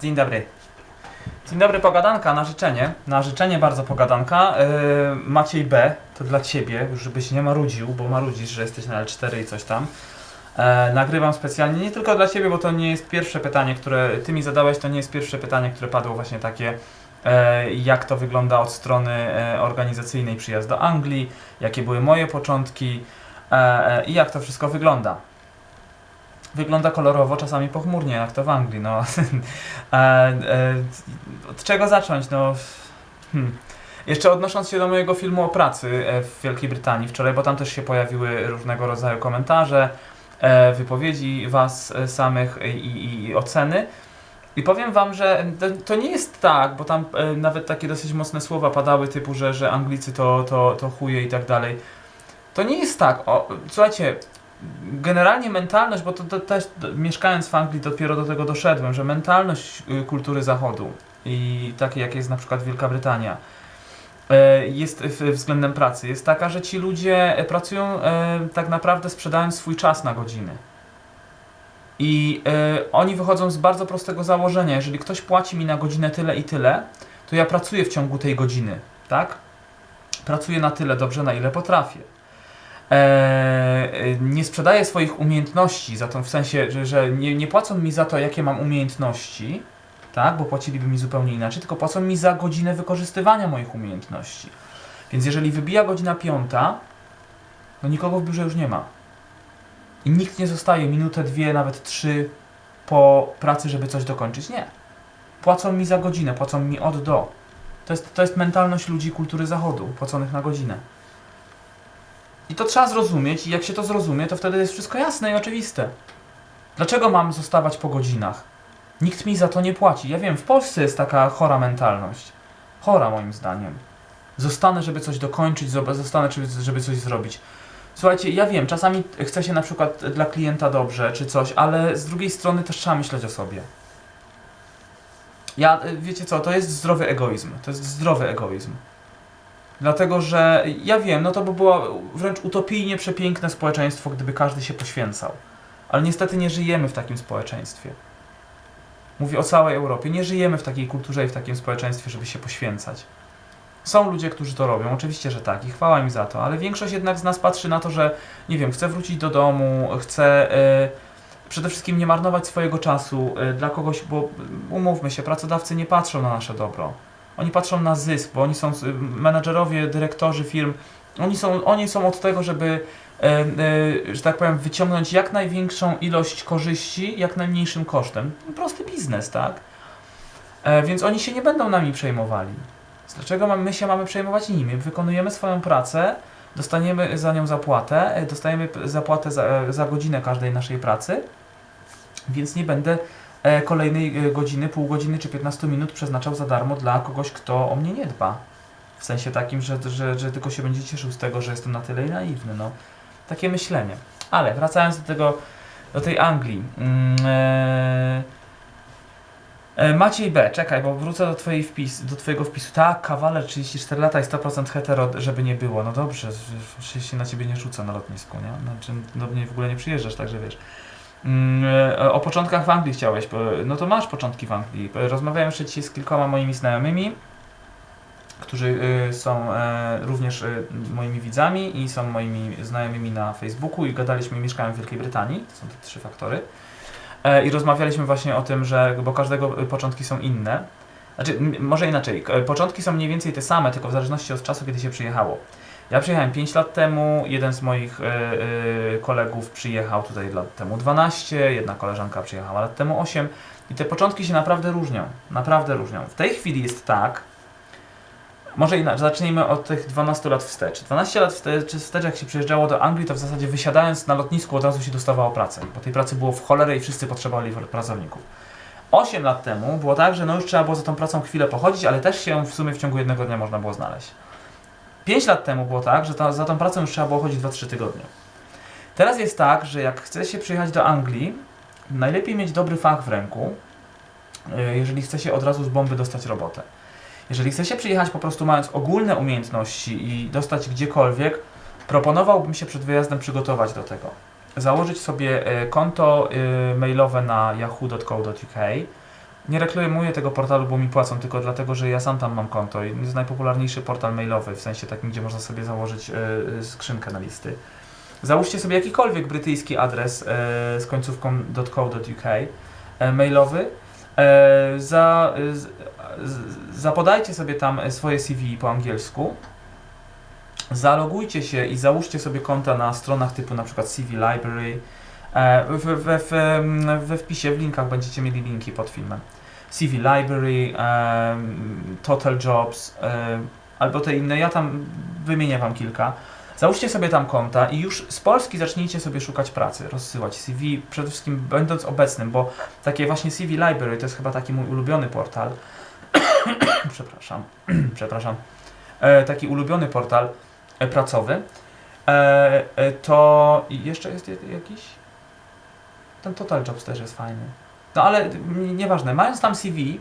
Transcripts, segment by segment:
Dzień dobry. Dzień dobry, pogadanka na życzenie. Na życzenie bardzo pogadanka. Yy, Maciej B, to dla ciebie, już żebyś nie marudził, bo marudzisz, że jesteś na L4 i coś tam. E, nagrywam specjalnie, nie tylko dla ciebie, bo to nie jest pierwsze pytanie, które ty mi zadałeś, to nie jest pierwsze pytanie, które padło właśnie takie, e, jak to wygląda od strony e, organizacyjnej przyjazd do Anglii, jakie były moje początki i jak to wszystko wygląda. Wygląda kolorowo, czasami pochmurnie, jak to w Anglii. No. e, e, od czego zacząć? No. Hmm. Jeszcze odnosząc się do mojego filmu o pracy e, w Wielkiej Brytanii wczoraj, bo tam też się pojawiły różnego rodzaju komentarze, e, wypowiedzi Was samych i, i, i oceny. I powiem Wam, że to, nie jest tak, bo tam nawet takie dosyć mocne słowa padały, typu, że, że Anglicy to, to, to chuje i tak dalej. To nie jest tak. O, słuchajcie, generalnie mentalność, bo to, też mieszkając w Anglii dopiero do tego doszedłem, że mentalność y, kultury zachodu i takiej jak jest na przykład Wielka Brytania e, jest względem pracy, jest taka, że ci ludzie e, pracują e, tak naprawdę sprzedając swój czas na godziny. I oni wychodzą z bardzo prostego założenia, jeżeli ktoś płaci mi na godzinę tyle i tyle, to ja pracuję w ciągu tej godziny, tak? Pracuję na tyle dobrze, na ile potrafię e, nie sprzedaję swoich umiejętności, za to w sensie, że, że nie, nie płacą mi za to, jakie mam umiejętności, tak, bo płaciliby mi zupełnie inaczej, tylko płacą mi za godzinę wykorzystywania moich umiejętności. Więc jeżeli wybija godzina piąta, no nikogo w biurze już nie ma. I nikt nie zostaje minutę, dwie, nawet trzy po pracy, żeby coś dokończyć. Nie. Płacą mi za godzinę, płacą mi od do. To jest, to jest mentalność ludzi kultury zachodu, płaconych na godzinę. I to trzeba zrozumieć, i jak się to zrozumie, to wtedy jest wszystko jasne i oczywiste. Dlaczego mam zostawać po godzinach? Nikt mi za to nie płaci. Ja wiem, w Polsce jest taka chora mentalność. Chora moim zdaniem. Zostanę, żeby coś dokończyć, zostanę, żeby- żeby coś zrobić. Słuchajcie, ja wiem, czasami chce się na przykład dla klienta dobrze czy coś, ale z drugiej strony też trzeba myśleć o sobie. Ja, y, wiecie co, to jest zdrowy egoizm. To jest zdrowy egoizm. Dlatego, że ja wiem, no to by było wręcz utopijnie przepiękne społeczeństwo, gdyby każdy się poświęcał. Ale niestety nie żyjemy w takim społeczeństwie. Mówię o całej Europie. Nie żyjemy w takiej kulturze i w takim społeczeństwie, żeby się poświęcać. Są ludzie, którzy to robią, oczywiście, że tak, i chwała im za to, ale większość jednak z nas patrzy na to, że nie wiem, chce wrócić do domu, chce e, przede wszystkim nie marnować swojego czasu e, dla kogoś, bo umówmy się, pracodawcy nie patrzą na nasze dobro. Oni patrzą na zysk, bo oni są y, menadżerowie, dyrektorzy firm. Oni są, oni są od tego, żeby, e, e, że tak powiem, wyciągnąć jak największą ilość korzyści, jak najmniejszym kosztem. Prosty biznes, tak? E, więc oni się nie będą nami przejmowali. Dlaczego my się mamy przejmować nimi? Wykonujemy swoją pracę, dostaniemy za nią zapłatę, dostajemy zapłatę za, za godzinę każdej naszej pracy, więc nie będę kolejnej e, godziny, pół godziny czy 15 minut przeznaczał za darmo dla kogoś, kto o mnie nie dba. W sensie takim, że, że, że tylko się będzie cieszył z tego, że jestem na tyle naiwny. No. Takie myślenie. Ale wracając do tego, do tej Anglii. Mm, e, e, Maciej B, czekaj, bo wrócę do, twojej wpis, do twojego wpisu. Tak, kawaler 34 lata i 100% hetero, żeby nie było. No dobrze, się na ciebie nie rzucę na lotnisku, nie? Znaczy, do mnie w ogóle nie przyjeżdżasz, także wiesz. Mm, e, O początkach w Anglii chciałeś, no to masz początki w Anglii. Rozmawiałem jeszcze dzisiaj z kilkoma moimi znajomymi, którzy y, są e, również moimi widzami i są moimi znajomymi na Facebooku i gadaliśmy i mieszkają w Wielkiej Brytanii. To są te trzy faktory. E, I rozmawialiśmy właśnie o tym, że bo każdego początki są inne. Znaczy, może inaczej, początki są mniej więcej te same, tylko w zależności od czasu, kiedy się przyjechało. Ja przyjechałem 5 lat temu, jeden z moich e, e, kolegów przyjechał tutaj lat temu 12, jedna koleżanka przyjechała lat temu 8 i te początki się naprawdę różnią, naprawdę różnią. W tej chwili jest tak, może inaczej, zacznijmy od tych 12 lat wstecz. 12 lat wstecz, wstecz jak się przyjeżdżało do Anglii, to w zasadzie wysiadając na lotnisku od razu się dostawało pracę, bo tej pracy było w cholerę i wszyscy potrzebowali pracowników. 8 lat temu było tak, że no już trzeba było za tą pracą chwilę pochodzić, ale też się w sumie w ciągu jednego dnia można było znaleźć. 5 lat temu było tak, że ta, za tą pracę już trzeba było chodzić 2-3 tygodnie. Teraz jest tak, że jak chce się przyjechać do Anglii, najlepiej mieć dobry fach w ręku, y, jeżeli chce się od razu z bomby dostać robotę. Jeżeli chce się przyjechać po prostu mając ogólne umiejętności i dostać gdziekolwiek, proponowałbym się przed wyjazdem przygotować do tego. Założyć sobie y, konto y, mailowe na yahoo.co.uk, Nie reklamuję tego portalu, bo mi płacą, tylko dlatego, że ja sam tam mam konto jest najpopularniejszy portal mailowy, w sensie takim, gdzie można sobie założyć e, skrzynkę na listy. Załóżcie sobie jakikolwiek brytyjski adres e, z końcówką .co.uk e, mailowy. E, za, z, zapodajcie sobie tam swoje CV po angielsku. Zalogujcie się i załóżcie sobie konta na stronach typu na przykład CV Library. E, w, w, w, em, we wpisie, w linkach będziecie mieli linki pod filmem. CV Library, Total Jobs, albo te inne. Ja tam wymienię Wam kilka. Załóżcie sobie tam konta i już z Polski zacznijcie sobie szukać pracy, rozsyłać CV, przede wszystkim będąc obecnym, bo takie właśnie CV Library to jest chyba taki mój ulubiony portal. przepraszam, przepraszam. E, taki ulubiony portal e, pracowy. E, e, to jeszcze jest je- jakiś? Ten Total Jobs też jest fajny. No ale nieważne, mając tam CV,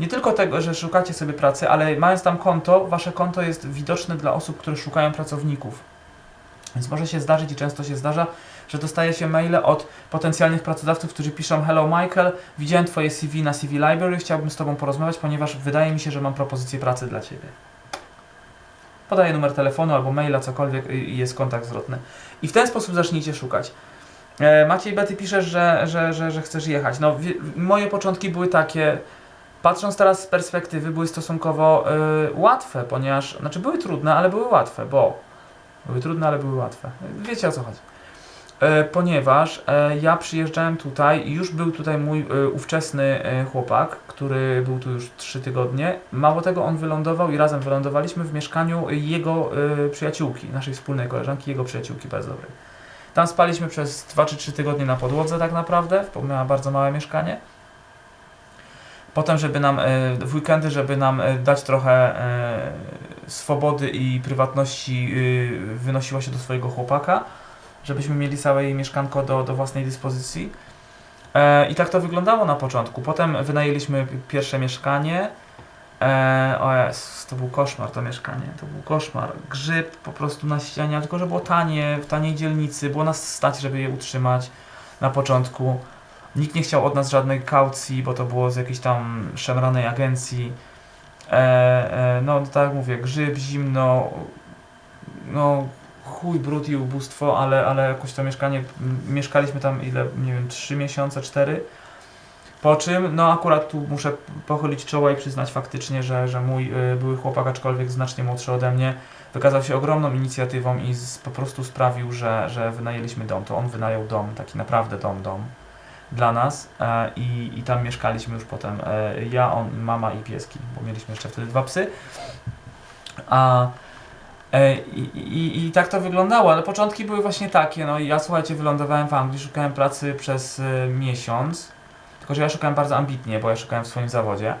nie tylko tego, że szukacie sobie pracy, ale mając tam konto, wasze konto jest widoczne dla osób, które szukają pracowników. Więc może się zdarzyć i często się zdarza, że dostaje się maile od potencjalnych pracodawców, którzy piszą Hello Michael, widziałem twoje CV na CV Library, chciałbym z tobą porozmawiać, ponieważ wydaje mi się, że mam propozycję pracy dla ciebie. Podaję numer telefonu albo maila, cokolwiek jest kontakt zwrotny. I w ten sposób zacznijcie szukać. E, Maciej Betty piszesz, że, że, że, że chcesz jechać. No, moje początki były takie, patrząc teraz z perspektywy, były stosunkowo y, łatwe, ponieważ, znaczy były trudne, ale były łatwe, bo były trudne, ale były łatwe. Wiecie o co chodzi. E, ponieważ ja przyjeżdżałem tutaj już był tutaj mój ówczesny chłopak, który był tu już trzy tygodnie. Mało tego, on wylądował i razem wylądowaliśmy w mieszkaniu jego przyjaciółki, naszej wspólnej koleżanki, jego przyjaciółki bardzo dobrej. Tam spaliśmy przez 2 czy 3 tygodnie na podłodze tak naprawdę, miała bardzo małe mieszkanie. Potem, żeby nam e, w weekendy, żeby nam e, dać trochę e, swobody i prywatności, wynosiła się do swojego chłopaka, żebyśmy mieli całe jej mieszkanko do, do własnej dyspozycji. I tak to wyglądało na początku. Potem wynajęliśmy pierwsze mieszkanie. E, o Jezus, to był koszmar to mieszkanie, to był koszmar. Grzyb po prostu na ścianie, tylko że było tanie, w taniej dzielnicy, było nas stać, żeby je utrzymać na początku. Nikt nie chciał od nas żadnej kaucji, bo to było z jakiejś tam szemranej agencji. E, e, no tak jak mówię, grzyb, zimno, no chuj, brud i ubóstwo, ale, ale jakoś to mieszkanie, mieszkaliśmy tam ile, nie wiem, 3 miesiące, 4. Po czym, no akurat tu muszę pochylić czoła i przyznać faktycznie, że, że mój y, były chłopak, aczkolwiek znacznie młodszy ode mnie, wykazał się ogromną inicjatywą i z, po prostu sprawił, że, że wynajęliśmy dom. To on wynajął dom, taki naprawdę dom, dom dla nas e, i, i tam mieszkaliśmy już potem. E, ja, on, mama i pieski, bo mieliśmy jeszcze wtedy dwa psy. A E, I, i, I tak to wyglądało, ale początki były właśnie takie. No ja słuchajcie, wylądowałem w Anglii, szukałem pracy przez e, miesiąc. Tylko, że ja szukałem bardzo ambitnie, bo ja szukałem w swoim zawodzie.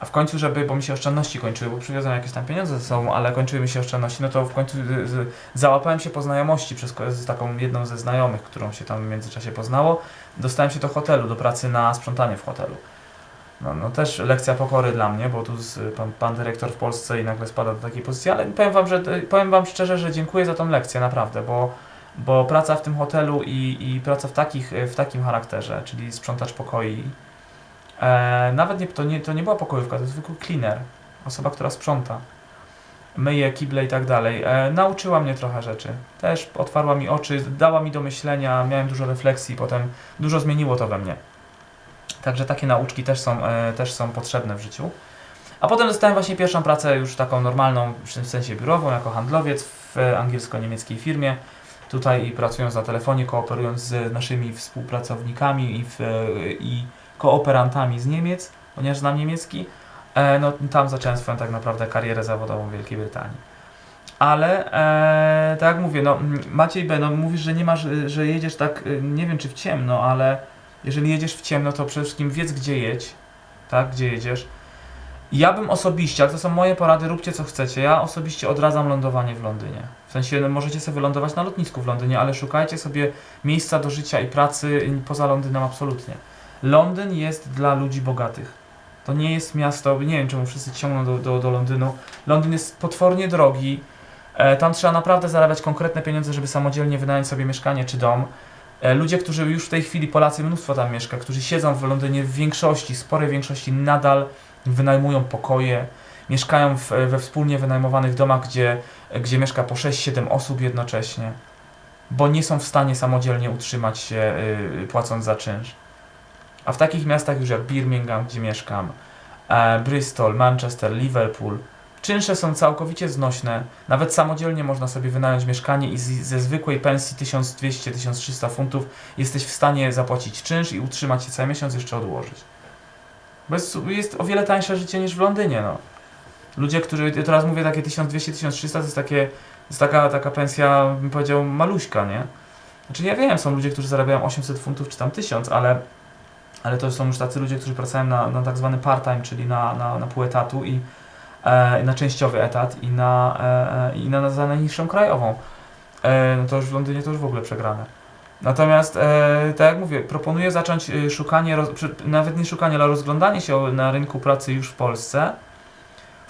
A w końcu, żeby, bo mi się oszczędności kończyły, bo przywiozłem jakieś tam pieniądze ze sobą, ale kończyły mi się oszczędności, no to w końcu z, z, załapałem się po znajomości przez, z taką jedną ze znajomych, którą się tam w międzyczasie poznało. Dostałem się do hotelu, do pracy na sprzątanie w hotelu. No, no też lekcja pokory dla mnie, bo tu z, pan, pan dyrektor w Polsce i nagle spada do takiej pozycji, ale powiem wam, że, powiem wam szczerze, że dziękuję za tą lekcję, naprawdę, bo, bo praca w tym hotelu i, i praca w, takich, w takim charakterze, czyli sprzątacz pokoi, e, nawet nie, to, nie, to nie była pokojówka, to jest zwykły cleaner, osoba, która sprząta, myje, kible i tak dalej, e, nauczyła mnie trochę rzeczy, też otwarła mi oczy, dała mi do myślenia, miałem dużo refleksji, potem dużo zmieniło to we mnie. Także takie nauczki też są, e, też są potrzebne w życiu. A potem dostałem właśnie pierwszą pracę już taką normalną, w sensie biurową, jako handlowiec w e, angielsko-niemieckiej firmie. Tutaj pracując na telefonie, kooperując z naszymi współpracownikami i, w, e, i kooperantami z Niemiec, ponieważ znam niemiecki. E, no, tam zacząłem swoją tak naprawdę karierę zawodową w Wielkiej Brytanii. Ale e, tak jak mówię, no, Maciej B, no, mówisz, że nie masz, że jedziesz tak, y, nie wiem czy w ciemno, ale jeżeli jedziesz w ciemno, to przede wszystkim wiedz gdzie jedź, tak, gdzie jedziesz. Ja bym osobiście, ale to są moje porady, róbcie co chcecie. Ja osobiście odradzam lądowanie w Londynie. W sensie no, możecie sobie wylądować na lotnisku w Londynie, ale szukajcie sobie miejsca do życia i pracy poza Londynem absolutnie. Londyn jest dla ludzi bogatych. To nie jest miasto, nie wiem czemu wszyscy ciągną do, do, do Londynu. Londyn jest potwornie drogi. E, tam trzeba naprawdę zarabiać konkretne pieniądze, żeby samodzielnie wynająć sobie mieszkanie czy dom. E, Ludzie, którzy już w tej chwili, Polacy mnóstwo tam mieszka, którzy siedzą w Londynie w większości, sporej większości nadal wynajmują pokoje, mieszkają w, we wspólnie wynajmowanych domach, gdzie, gdzie mieszka po 6-7 osób jednocześnie, bo nie są w stanie samodzielnie utrzymać się y, płacąc za czynsz. A w takich miastach już jak Birmingham, gdzie mieszkam, e, Bristol, Manchester, Liverpool, czynsze są całkowicie znośne. Nawet samodzielnie można sobie wynająć mieszkanie i z, ze zwykłej pensji 1200-1300 funtów jesteś w stanie zapłacić czynsz i utrzymać się cały miesiąc, jeszcze odłożyć. Bo jest, jest o wiele tańsze życie niż w Londynie, no. Ludzie, którzy, ja teraz mówię takie 1200-1300, to jest takie, jest taka, taka pensja, bym powiedział, maluśka, nie? Znaczy ja wiem, są ludzie, którzy zarabiają 800 funtów czy tam 1000, ale, ale to są już tacy ludzie, którzy pracują na, na tak zwany part-time, czyli na, na, na pół etatu i e, na częściowy etat i na, e, e, i na, za najniższą krajową. E, no to już w Londynie to już w ogóle przegrane. Natomiast, e, tak jak mówię, proponuję zacząć e, szukanie, roz, nawet nie szukanie, ale rozglądanie się na rynku pracy już w Polsce.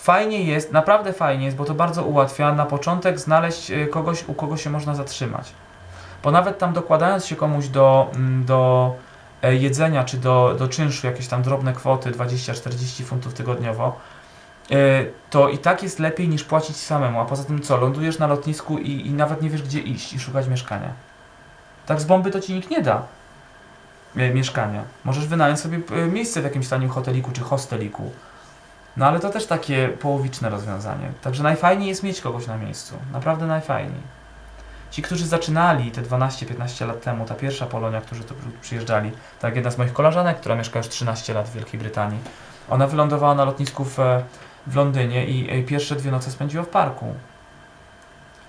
Fajnie jest, naprawdę fajnie jest, bo to bardzo ułatwia na początek znaleźć e, kogoś, u kogo się można zatrzymać. Bo nawet tam dokładając się komuś do, mm, do e, jedzenia czy do, do czynszu jakieś tam drobne kwoty, 20-40 funtów tygodniowo, e, to i tak jest lepiej niż płacić samemu. A poza tym co, lądujesz na lotnisku i, i nawet nie wiesz gdzie iść i szukać mieszkania. Tak z bomby to ci nikt nie da mieszkania. Możesz wynająć sobie miejsce w jakimś tanim hoteliku czy hosteliku. No ale to też takie połowiczne rozwiązanie. Także najfajniej jest mieć kogoś na miejscu. Naprawdę najfajniej. Ci, którzy zaczynali te 12-15 lat temu, ta pierwsza Polonia, którzy tu przyjeżdżali, tak jedna z moich koleżanek, która mieszka już 13 lat w Wielkiej Brytanii, ona wylądowała na lotnisku w, w Londynie i pierwsze dwie noce spędziła w parku.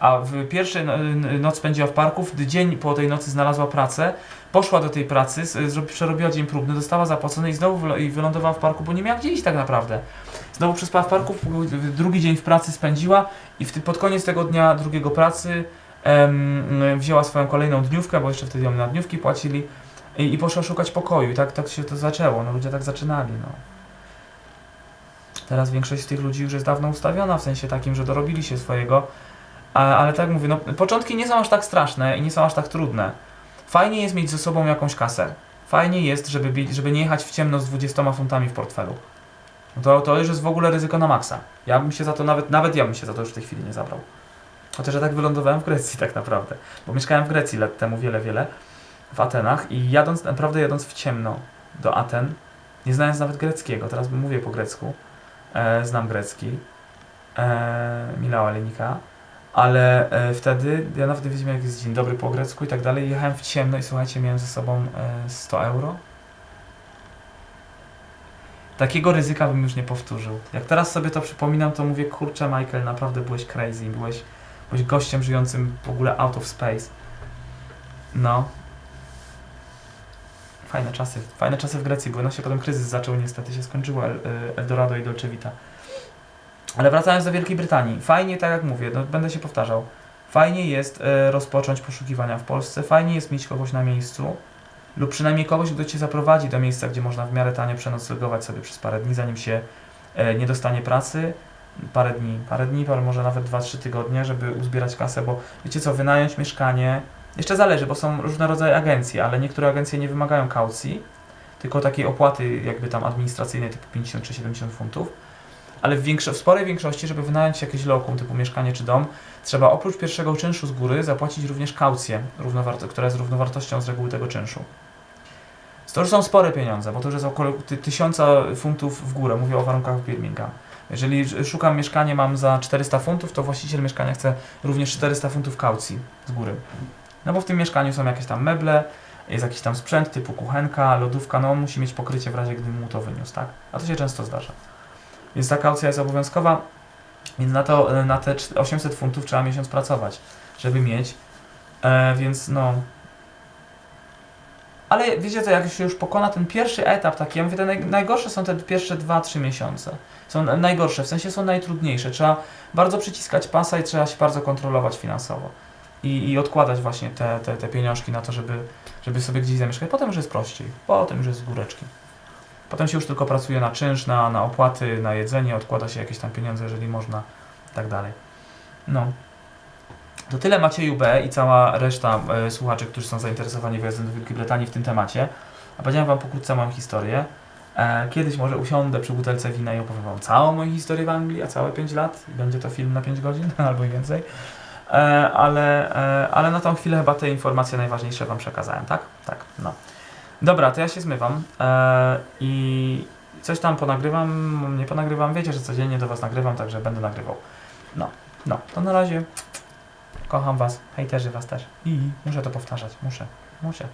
A w pierwszej no- noc spędziła w parku, w dzień po tej nocy znalazła pracę, poszła do tej pracy, przerobiła dzień próbny, dostała zapłacone i znowu i wylądowała w parku, bo nie miała gdzie iść tak naprawdę. Znowu przespała w parku, drugi dzień w pracy spędziła i pod koniec tego dnia drugiego pracy em, wzięła swoją kolejną dniówkę, bo jeszcze wtedy ją na dniówki płacili i, i poszła szukać pokoju i tak, tak się to zaczęło, no ludzie tak zaczynali, no. Teraz większość z tych ludzi już jest dawno ustawiona, w sensie takim, że dorobili się swojego, a, ale tak mówię, no początki nie są aż tak straszne i nie są aż tak trudne. Fajnie jest mieć ze sobą jakąś kasę. Fajnie jest, żeby, żeby nie jechać w ciemno z 20 funtami w portfelu. No to, to już jest w ogóle ryzyko na maksa. Ja bym się za to nawet, nawet ja bym się za to już w tej chwili nie zabrał. Chociaż ja tak wylądowałem w Grecji tak naprawdę. Bo mieszkałem w Grecji lat temu wiele, wiele. W Atenach i jadąc, naprawdę jadąc w ciemno do Aten, nie znając nawet greckiego, teraz mówię po grecku, e, znam grecki, e, Milała Lenika, ale e, wtedy ja nawet wiedziałem jak jest dzień dobry po grecku i tak dalej. Jechałem w ciemno i słuchajcie, miałem ze sobą e, 100 euro. Takiego ryzyka bym już nie powtórzył. Jak teraz sobie to przypominam, to mówię, kurczę Michael, naprawdę byłeś crazy, byłeś, byłeś gościem żyjącym w ogóle out of space. No. Fajne czasy, fajne czasy w Grecji były, no się potem kryzys zaczął, niestety się skończyło El, e, Eldorado i Dolce Vita. Ale wracając do Wielkiej Brytanii, fajnie, tak jak mówię, no, będę się powtarzał, fajnie jest e, rozpocząć poszukiwania w Polsce, fajnie jest mieć kogoś na miejscu, lub przynajmniej kogoś, kto Cię zaprowadzi do miejsca, gdzie można w miarę tanio przenoclegować sobie przez parę dni, zanim się e, nie dostanie pracy, parę dni, parę dni, parę może nawet 2-3 tygodnie, żeby uzbierać kasę, bo wiecie co, wynająć mieszkanie, jeszcze zależy, bo są różne rodzaje agencji, ale niektóre agencje nie wymagają kaucji, tylko takiej opłaty jakby tam administracyjnej typu 50 czy 70 funtów, ale w, większo- w sporej większości, żeby wynająć jakieś lokum typu mieszkanie czy dom, trzeba oprócz pierwszego czynszu z góry zapłacić również kaucję, równowart- która jest równowartością z reguły tego czynszu. To już są spore pieniądze, bo to już jest około ty- tysiąca funtów w górę, mówię o warunkach w Birmingham. Jeżeli sz- szukam mieszkanie, mam za 400 funtów, to właściciel mieszkania chce również 400 funtów kaucji z góry. No bo w tym mieszkaniu są jakieś tam meble, jest jakiś tam sprzęt typu kuchenka, lodówka, no on musi mieć pokrycie w razie gdyby mu to wyniósł, tak? A to się często zdarza. Więc ta kaucja jest obowiązkowa, więc na to, na te cz- 800 funtów trzeba miesiąc pracować, żeby mieć. E, więc no. Ale wiecie co, jak się już pokona ten pierwszy etap, taki, ja mówię, te naj, najgorsze są te pierwsze 2-3 miesiące. Są na- najgorsze, w sensie są najtrudniejsze. Trzeba bardzo przyciskać pasa i trzeba się bardzo kontrolować finansowo. I, i odkładać właśnie te, te, te pieniążki na to, żeby, żeby sobie gdzieś zamieszkać. Potem już jest prościej, potem już jest z góreczki. Potem się już tylko pracuje na czynsz, na, na opłaty, na jedzenie, odkłada się jakieś tam pieniądze, jeżeli można, i tak dalej. No. To tyle Macieju B i cała reszta e, słuchaczy, którzy są zainteresowani wyjazdem do Wielkiej Brytanii w tym temacie. A powiedziałem Wam pokrótce moją historię. E, kiedyś może usiądę przy butelce wina i opowiem Wam całą moją historię w Anglii, a całe 5 lat. Będzie to film na 5 godzin albo i więcej. E, ale, e, ale na tą chwilę chyba te informacje najważniejsze Wam przekazałem, tak? Tak, no. Dobra, to ja się zmywam e, i coś tam ponagrywam, nie ponagrywam, wiecie, że codziennie do Was nagrywam, także będę nagrywał. No, no, to na razie. Kocham Was, hejterzy Was też. I muszę to powtarzać, muszę, muszę.